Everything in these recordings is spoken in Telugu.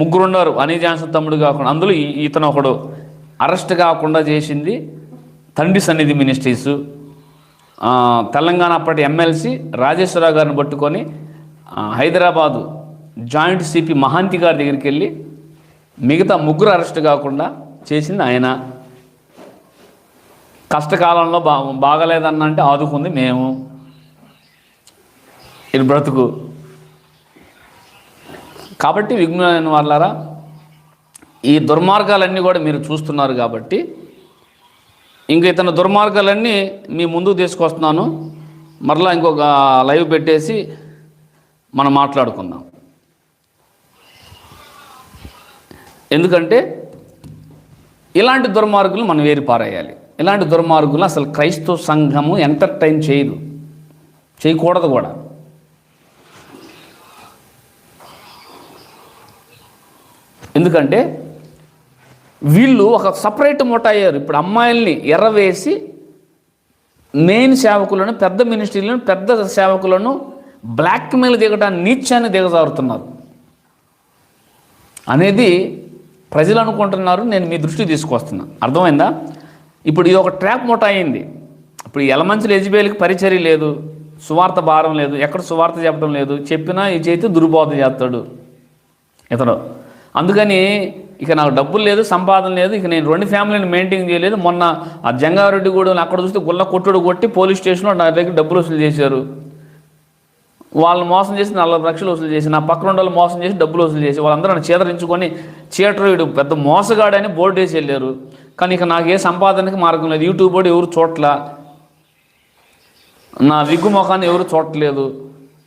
ముగ్గురు ఉన్నారు అనీ జాన్సన్ తమ్ముడు కాకుండా అందులో ఇతను ఒకడు. అరెస్ట్ కాకుండా చేసింది తండ్రి సన్నిధి మినిస్ట్రీసు. తెలంగాణ అప్పటి ఎమ్మెల్సీ రాజేశ్వరరావు గారిని పట్టుకొని హైదరాబాదు జాయింట్ సిపి మహాంతి గారి దగ్గరికి వెళ్ళి మిగతా ముగ్గురు అరెస్ట్ కాకుండా చేసింది ఆయన. కష్టకాలంలో బా బాగలేదన్న అంటే ఆదుకుంది మేము. ఇది బ్రతుకు. కాబట్టి విఘ్నులైన వాళ్ళారా ఈ దుర్మార్గాలన్నీ కూడా మీరు చూస్తున్నారు కాబట్టి ఇంక ఇతను దుర్మార్గాలన్నీ మీ ముందుకు తీసుకొస్తున్నాను. మరలా ఇంకొక లైవ్ పెట్టేసి మనం మాట్లాడుకుందాం. ఎందుకంటే ఇలాంటి దుర్మార్గులు మనం వేరు పారేయాలి ఇలాంటి దుర్మార్గులు అసలు క్రైస్తవ సంఘము ఎంటర్టైన్ చేయదు. చేయకూడదు కూడా. ఎందుకంటే వీళ్ళు ఒక సపరేట్ మూట అయ్యారు. ఇప్పుడు అమ్మాయిల్ని ఎర్రవేసి మెయిన్ సేవకులను పెద్ద మినిస్ట్రీలను పెద్ద సేవకులను బ్లాక్మెయిల్ దిగడానికి నీచాన్ని దిగజారుతున్నారు. అనేది ప్రజలు అనుకుంటున్నారు. నేను మీ దృష్టి తీసుకొస్తున్నా అర్థమైందా? ఇప్పుడు ఇది ఒక ట్రాప్ మూట అయింది. ఇప్పుడు ఎలమంచులు ఎజిబేల్కి పరిచర్య లేదు. సువార్త భారం లేదు. ఎక్కడ సువార్త చెప్పడం లేదు. చెప్పినా ఈ చేతి దుర్బోధ చేస్తాడు. ఇతడు అందుకని ఇక నాకు డబ్బులు లేదు సంపాదన లేదు ఇక నేను రెండు ఫ్యామిలీని మెయింటైన్ చేయలేదు. మొన్న ఆ జంగారెడ్డి కూడా అక్కడ చూస్తే గుల్ల కొట్టుడు కొట్టి పోలీస్ స్టేషన్లో నా దగ్గర డబ్బులు వసూలు చేశారు. వాళ్ళని మోసం చేసి నలభై లక్షలు వసూలు చేసి నా పక్కన వాళ్ళు మోసం చేసి డబ్బులు వసూలు చేసి వాళ్ళందరూ నన్ను చేతరించుకొని చీటర్ వీడు పెద్ద మోసగాడని బోర్డు వేసి వెళ్ళారు. కానీ ఇక నాకు ఏ సంపాదనకి మార్గం లేదు. యూట్యూబ్ కూడా ఎవరు చూడట్లా? నా విగ్గు ముఖాన్ని ఎవరు చూడట్లేదు.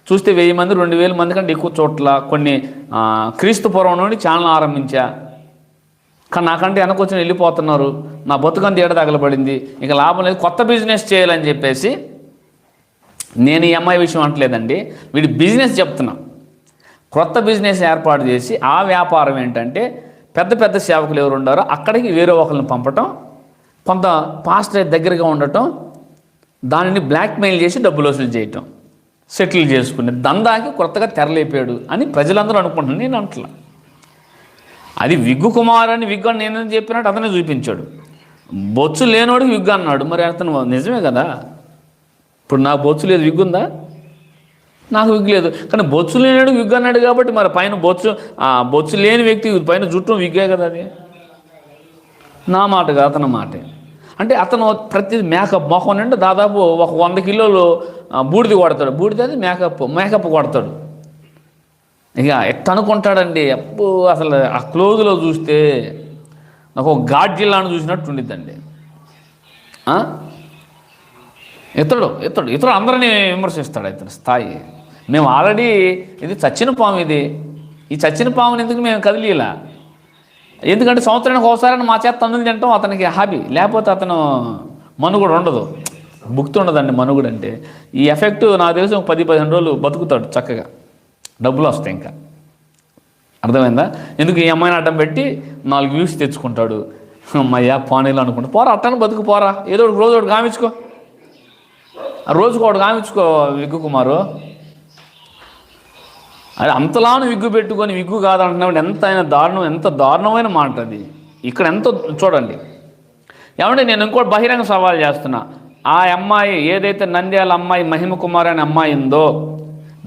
చూస్తే వెయ్యి మంది రెండు వేల మంది కంటే ఎక్కువ చోట్ల కొన్ని క్రీస్తు పూర్వం నుండి ఛానల్ ఆరంభించా. కానీ నాకంటే వెనకొచ్చిన వెళ్ళిపోతున్నారు. నా బతుకంత ఏడ తగలబడింది. ఇక లాభం లేదు. కొత్త బిజినెస్ చేయాలని చెప్పేసి నేను ఈ అమ్మాయి విషయం అంటలేదండి వీడి బిజినెస్ చెప్తున్నా. కొత్త బిజినెస్ ఏర్పాటు చేసి ఆ వ్యాపారం ఏంటంటే పెద్ద పెద్ద సేవకులు ఎవరు ఉండారో అక్కడికి వేరే ఒకరిని పంపటం కొంత పాస్టర్ దగ్గరగా ఉండటం దానిని బ్లాక్మెయిల్ చేసి డబ్బులు వసూలు చేయటం. సెటిల్ చేసుకునే దందాకి కొత్తగా తెరలేపాడు అని ప్రజలందరూ అనుకుంటున్నాను నేను అంటలా. అది విగ్గు కుమార్ అని విగ్గు అని నేను చెప్పినట్టు అతనే చూపించాడు. బొచ్చు లేనోడు విగ్గు అన్నాడు. మరి అతను నిజమే కదా? ఇప్పుడు నాకు బొచ్చు లేదు విగ్గు ఉందా? నాకు విగ్గు లేదు. కానీ బొచ్చు లేనాడు విగ్గు అన్నాడు కాబట్టి మరి పైన బొచ్చు ఆ బొచ్చు లేని వ్యక్తి పైన జుట్టు విగ్గే కదా అది? నా మాట కాదు అతని మాటే. అంటే అతను ప్రతి మేకప్ మొహం నుండి దాదాపు ఒక వంద కిలోలు బూడిద కొడతాడు. బూడిద అది మేకప్ మేకప్ కొడతాడు. ఇక ఎట్ట అనుకుంటాడండి? అప్పు అసలు ఆ క్లోజ్లో చూస్తే నాకు ఒక గాడ్జిల్లాను చూసినట్టు ఉండిద్దండి. ఇతడు ఇతడు ఇతడు అందరినీ విమర్శిస్తాడు ఇతని స్థాయి. మేము ఆల్రెడీ ఇది చచ్చిన పాము ఇది. ఈ చచ్చిన పాముని ఎందుకు మేము కదిలిలా ఎందుకంటే సంవత్సరానికి ఒకసారి మా చేత తన్నులు తింటాం అతనికి హాబీ. లేకపోతే అతను మనుగుడు ఉండదు. ఉండదండి మనుగుడు అంటే ఈ ఎఫెక్ట్ నాకు తెలిసి ఒక పది పదిహేను రోజులు బతుకుతాడు చక్కగా. డబ్బులు వస్తాయి ఇంకా. అర్థమైందా? ఎందుకు ఈ అమ్మాయిని అడ్డం పెట్టి నాలుగు వ్యూస్ తెచ్చుకుంటాడు. అమ్మయ్యా పానీలు అనుకుంటా. పోరా అట్టని బతుకు పోరా. ఏదో ఒకటి రోజు ఒకటి కామించుకో రోజుకు ఒకటి కామించుకో విగ్గు కుమారు. అది అంతలాను విగ్గు పెట్టుకొని విగ్గు కాదంటున్నాడు ఎంత అయిన దారుణం ఎంత దారుణమైన మాట అది ఇక్కడ ఎంత చూడండి. ఏమంటే నేను ఇంకోటి బహిరంగ సవాల్ చేస్తున్నా. ఆ అమ్మాయి ఏదైతే నంద్యాల అమ్మాయి మహిమ కుమార్ అనే అమ్మాయి ఉందో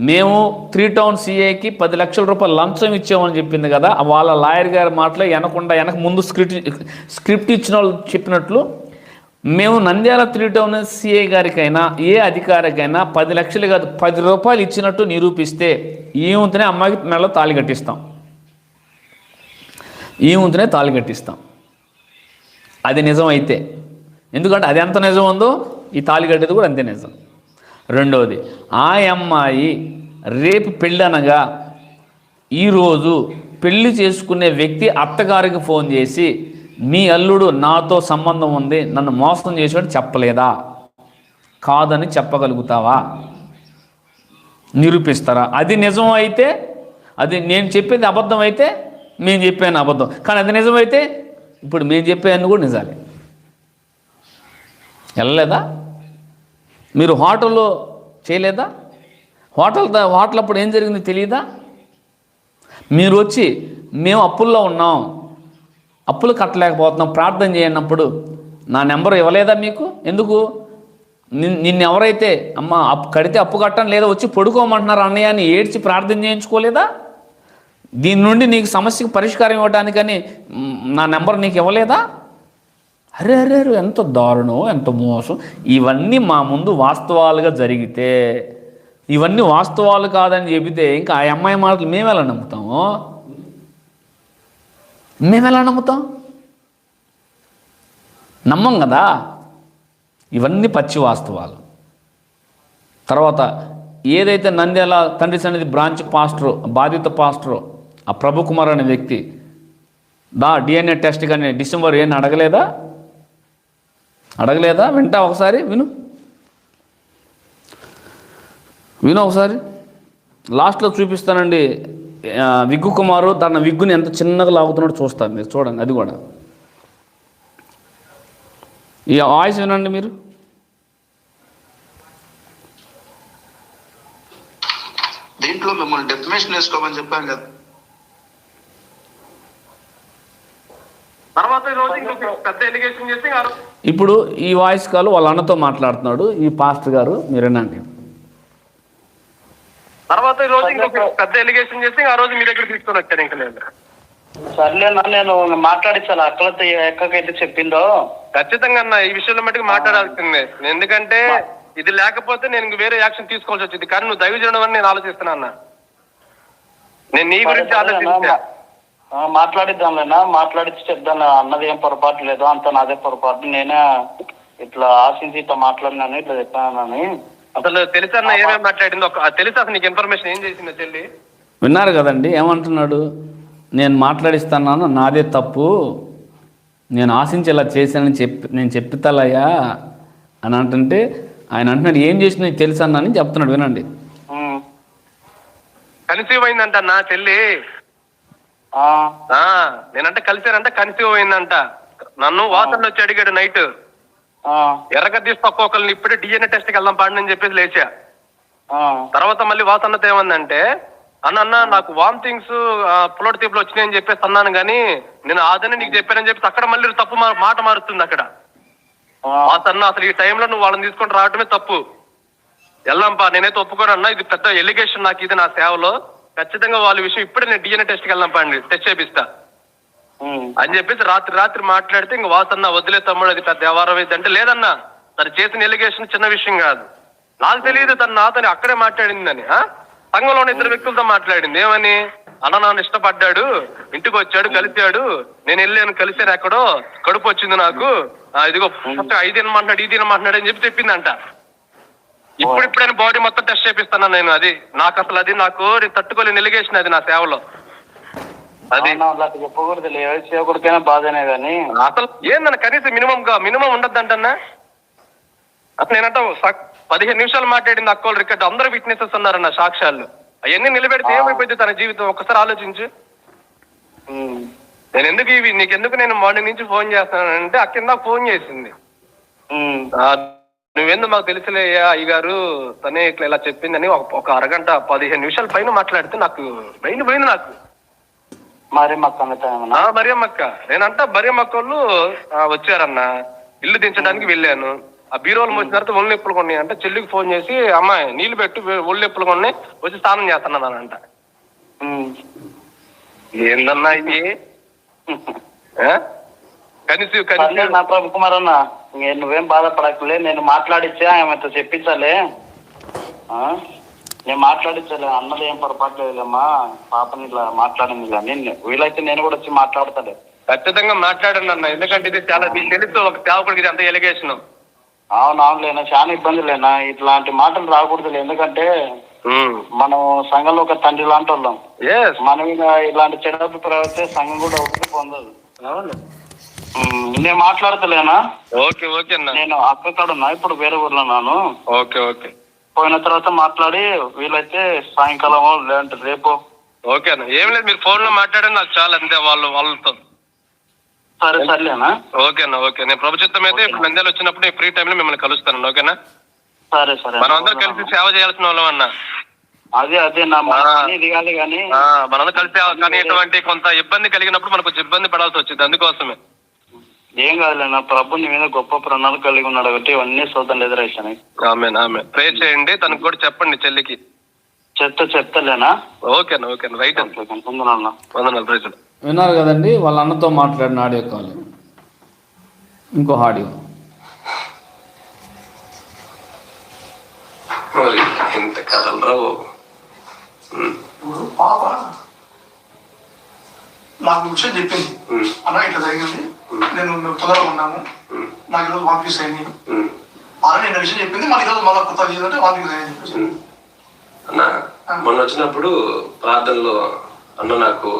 మేము త్రీ టౌన్ సిఏకి పది లక్షల రూపాయలు లంచం ఇచ్చామని చెప్పింది కదా వాళ్ళ లాయర్ గారి మాటలో వెనకుండా వెనక ముందు స్క్రిప్ట్ స్క్రిప్ట్ ఇచ్చిన వాళ్ళు చెప్పినట్లు మేము నంద్యాల త్రీ టౌన్ సిఐ గారికైనా ఏ అధికారికైనా పది లక్షలు కాదు పది రూపాయలు ఇచ్చినట్టు నిరూపిస్తే ఈ ఉంతనే అమ్మాయికి మెడలో తాళి కట్టిస్తాం. ఈ ఉంతనే తాళి కట్టిస్తాం. అది నిజం అయితే ఎందుకంటే అది ఎంత నిజం ఉందో ఈ తాళి కట్టేది కూడా అంతే నిజం. రెండవది ఆ అమ్మాయి రేపు పెళ్ళనగా ఈరోజు పెళ్ళి చేసుకునే వ్యక్తి అత్తగారికి ఫోన్ చేసి మీ అల్లుడు నాతో సంబంధం ఉంది నన్ను మోసం చేసాడు చెప్పలేదా? కాదని చెప్పగలుగుతావా నిరూపిస్తారా? అది నిజం అయితే అది నేను చెప్పేది అబద్ధం అయితే మేము చెప్పాను అబద్ధం. కానీ అది నిజమైతే ఇప్పుడు మేము చెప్పాను కూడా నిజాలే. వెళ్ళలేదా? మీరు హోటల్లో చేయలేదా? హోటల్ ద- హోటల్ అప్పుడు ఏం జరిగింది తెలియదా మీరు వచ్చి మేము అప్పుల్లో ఉన్నాం. అప్పులు కట్టలేకపోతున్నాం. ప్రార్థన చేయనప్పుడు నా నెంబర్ ఇవ్వలేదా మీకు? ఎందుకు? నిన్- నిన్ను ఎవరైతే అమ్మ అప్పు కడితే అప్పు కట్టడం లేదా వచ్చి పడుకోమంటున్నారు అన్నయ్య అని ఏడ్చి ప్రార్థన చేయించుకోలేదా? దీని నుండి నీకు సమస్యకు పరిష్కారం ఇవ్వడానికని నా నెంబర్ నీకు ఇవ్వలేదా? అరే అరే అరే ఎంత దారుణం ఎంత మోసం. ఇవన్నీ మా ముందు వాస్తవాలుగా జరిగితే ఇవన్నీ వాస్తవాలు కాదని చెబితే ఇంకా ఆ అమ్మాయి మాటలు మేము ఎలా నమ్ముతాము? మేము ఎలా నమ్ముతాం? నమ్మం కదా? ఇవన్నీ పచ్చి వాస్తవాలు. తర్వాత ఏదైతే నంద్యాల తండ్రి సన్నిధి బ్రాంచ్ పాస్టరు బాధిత పాస్టరు ఆ ప్రభు కుమార్ అనే వ్యక్తి దా డిఎన్ఏ టెస్ట్ కానీ డిసెంబర్ ఏం అడగలేదా? అడగలేదా? వింటా ఒకసారి విను. విను ఒకసారి. లాస్ట్లో చూపిస్తానండి విగ్గు కుమారు తన విగ్గుని ఎంత చిన్నగా లాగుతున్నాడో చూస్తాను మీరు చూడండి అది కూడా. ఈ వాయిస్ వినండి మీరు. దీంట్లో మిమ్మల్ని డెఫినేషన్ వేసుకోమని చెప్పాను కదా తర్వాత ఈ రోజు ఇంకొక పెద్ద ఎలిగేషన్ చేసి ఆ రోజు- ఇప్పుడు ఈ వాయిస్ కాల్ వాళ్ళ అన్నతో మాట్లాడుతున్నాడు ఈ పాస్టర్ గారు మీరు వినండి. తర్వాత ఈ రోజు ఇంకొక పెద్ద ఎలిగేషన్ చేసి ఆ రోజు మీ దగ్గర తీసుకొని వచ్చాను ఇంకా నేను. సర్లేనా నేను మాట్లాడించాలి అక్కలతో ఎక్కకైతే చెప్పిందో. ఖచ్చితంగా అన్న ఈ విషయంలో మట్టుకు మాట్లాడాల్సిందే. ఎందుకంటే ఇది లేకపోతే నేను వేరే యాక్షన్ తీసుకోవాల్సి వచ్చింది. కానీ నువ్వు దైవజనం అని నేను ఆలోచిస్తున్నా అన్న. నేను నీ గురించి? ఆలోచించా. మాట్లాడిద్దాంలేనా? మాట్లాడించి చెప్దాం అన్నది ఏం పొరపాటు లేదు అంత నాదే పొరపాటు. నేనే ఇట్లా ఆశించి ఇట్లా మాట్లాడినాను ఇట్లా చెప్పానని. అసలు తెలుసన్న ఏమేమి మాట్లాడిందో? ఒక తెలుసు అసలు నీకు ఇన్ఫర్మేషన్ ఏం చేసిందో చెల్లి? విన్నారు కదండి ఏమంటున్నాడు? నేను మాట్లాడిస్తున్నాను నాదే తప్పు. నేను ఆశించి ఇలా చేశానని చెప్పి నేను చెప్తాలయ్యా అని అంటుంటే ఆయన అంటున్నాడు ఏం చేసి నీకు తెలుసు అన్నాని చెప్తున్నాడు వినండి. కన్సీవ్ అయిందంట నా చెల్లి. నేనంటే కలిసానంట కన్సీవ్ అయిందంట నన్ను వాసన వచ్చి అడిగాడు నైట్. ఎర్రగ తీసి ఒక్కొక్కరిని ఇప్పుడే డిఎన్ఏ టెస్ట్కి వెళ్దాం పాడని చెప్పేసి లేచా. తర్వాత మళ్ళీ వాసన్నతో ఏమందంటే అన్న అన్న నాకు వామిటింగ్స్ పులోటి తీపులు వచ్చినాయని చెప్పేసి అన్నాను కానీ నేను ఆదని నీకు చెప్పానని చెప్పేసి అక్కడ మళ్ళీ తప్పు మాట మారుతుంది అక్కడ. ఆ, వాసన్న అసలు ఈ టైంలో నువ్వు వాళ్ళని తీసుకొని రావడమే తప్పు. వెళ్దాంపా నేనైతే ఒప్పుకోను అన్న ఇది పెద్ద ఎలిగేషన్ నాకు ఇది నా సేవలో. ఖచ్చితంగా వాళ్ళ విషయం ఇప్పుడే నేను డిఎన్ఏ టెస్ట్కి వెళ్దాంపా అండి టెస్ట్ చేపిస్తా. అని చెప్పేసి రాత్రి రాత్రి మాట్లాడితే ఇంక వాసన్న వదిలే తమ్ముడు అది పెద్ద వ్యవహారం అంటే లేదన్నా తను చేసిన ఎలిగేషన్ చిన్న విషయం కాదు. నాకు తెలియదు తను నాతోని అక్కడే మాట్లాడిందని? సంఘంలో ఉన్న ఇద్దరు వ్యక్తులతో మాట్లాడింది. ఏమని? అన్న నాన్న ఇష్టపడ్డాడు ఇంటికి వచ్చాడు కలిశాడు. నేను వెళ్ళాను కలిశాను ఎక్కడో కడుపు వచ్చింది నాకు. ఇదిగో ఐదు తినమంటున్నాడు ఈ తినమంటున్నాడు అని చెప్పి చెప్పిందంట. ఇప్పుడు ఇప్పుడైనా బాడీ మొత్తం టెస్ట్ చేపిస్తాను నేను? అది నాకు అసలు అది నాకు నేను తట్టుకోలేని ఎలిగేషన్ అది నా సేవలో. అది. చెప్పకూడదు సేవకుడికైనా బాధనే కానీ అసలు ఏందన్న కనీసం మినిమం గా మినిమం ఉండద్దంటన్నా? అసలు నేనంట పదిహేను నిమిషాలు మాట్లాడింది అక్కోళ్ళు రికార్డ్ అందరూ విట్నెసెస్ ఉన్నారన్న సాక్ష్యాలు. అవన్నీ నిలబెడితే ఏమైపోయింది తన జీవితం? ఒక్కసారి ఆలోచించు. నేను ఎందుకు ఇవి నీకెందుకు నేను మార్నింగ్ నుంచి ఫోన్ చేస్తానంటే అక్క కింద ఫోన్ చేసింది. ఆ, నువ్వెందు మాకు తెలుసులేయ్యా అయ్యగారు? తనే ఇట్లా ఇలా చెప్పిందని ఒక ఒక అరగంట పదిహేను నిమిషాల పైన మాట్లాడితే నాకు మైండ్ పోయింది నాకు. మరియమ్మక్క నేనంట మరియమ్మక్క వాళ్ళు వచ్చారన్న. ఇల్లు దించడానికి వెళ్ళాను. ఆ బీరోలు మోసిన తర్వాత ఒళ్ళు నొప్పులు కొన్నాయి అంటే చెల్లికి ఫోన్ చేసి అమ్మాయి నీళ్ళు పెట్టు ఒళ్ళు నొప్పులు కొన్నాయి వచ్చి స్నానం చేస్తున్నానంట ఉమ్, ఏందన్నా ఇది? కనీసం కనీసం నా ప్రభు కుమార్ అన్న నువ్వేం బాధపడకులే నేను మాట్లాడిచ్చా ఆమెతో చెప్పించాలే. ఆ? నేను మాట్లాడించాలే అన్నది ఏం పొరపాటు లేదమ్మా పాపని ఇట్లా మాట్లాడింది కానీ వీలైతే నేను కూడా వచ్చి మాట్లాడతాలే. ఖచ్చితంగా మాట్లాడండి అన్న. ఎందుకంటే ఇది చాలా మీకు తెలుసు ఒక సేవకుడికి ఇది అంత ఎలిగేషన్. అవును అవునులేనా చాలా ఇబ్బందులేనా ఇట్లాంటి మాటలు రాకూడదులే. ఎందుకంటే మనం సంఘంలో ఒక తండ్రి లాంటి వాళ్ళం మనం ఇలాంటి చెడు ప్రవర్తే సంఘం కూడా ఒకటి పొందదు. అవును. నేను మాట్లాడతలేనా? ఓకే ఓకే అన్న. నేను అక్కడ ఉన్నా ఇప్పుడు వేరే ఊర్లో ఉన్నాను. Okay okay. పోయిన తర్వాత మాట్లాడి వీలైతే సాయంకాలమో లేదంటే రేపు. ఓకే అన్న. ఏం లేదు మీరు ఫోన్లో మాట్లాడండి నాకు చాలా అంతే వాళ్ళు వాళ్ళతో. సరే సర్లేనా? ఓకే అన్న ఓకే. నేను ప్రభుత్వం అయితే ఇప్పుడు నంద్యాల వచ్చినప్పుడు ఫ్రీ టైంలో మిమ్మల్ని కలుస్తాను ఓకేనా? సరే సరే. మనం అందరం కలిసి సేవ చేయాల్సిన వాళ్ళం అన్న. అదే అదే నా ఇది కాదు కానీ కలిసి కానీ ఇటువంటి కొంత ఇబ్బంది కలిగినప్పుడు మనకు ఇబ్బంది పడాల్సి వచ్చింది అందుకోసమే. ఏం కాదులే నా ప్రభు నీ మీద గొప్ప ప్రణాళిక కలిగి ఉన్నాడు కాబట్టి ఇవన్నీ శోధనలు ఎదురేసాను ఆమె ఆమె ప్రే చేయండి తనకు కూడా చెప్పండి చెల్లికి. చెప్తే చెప్తలేనా? ఓకేనా ఓకేనా రైట్ వందనాలు విన్నారు కదండి వాళ్ళ అన్నతో మాట్లాడిన ఆడియో కాల్. ఇంకో ఆడియో. ఇంత కథలు రావు. విషయం చెప్పింది. అన్న ఇట్లా జరిగింది. నేను మేము తొందరగా ఉన్నాము. నాకు ఈరోజు వాంతిస్ అయింది. అలా నేను విషయం చెప్పింది మళ్ళీ ఈరోజు మళ్ళీ కొత్త ఏంటంటే వాంతిస్ అయ్యింది చెప్పేసి. అన్న మొన్న వచ్చినప్పుడు ప్రార్థనలో అన్న నాకు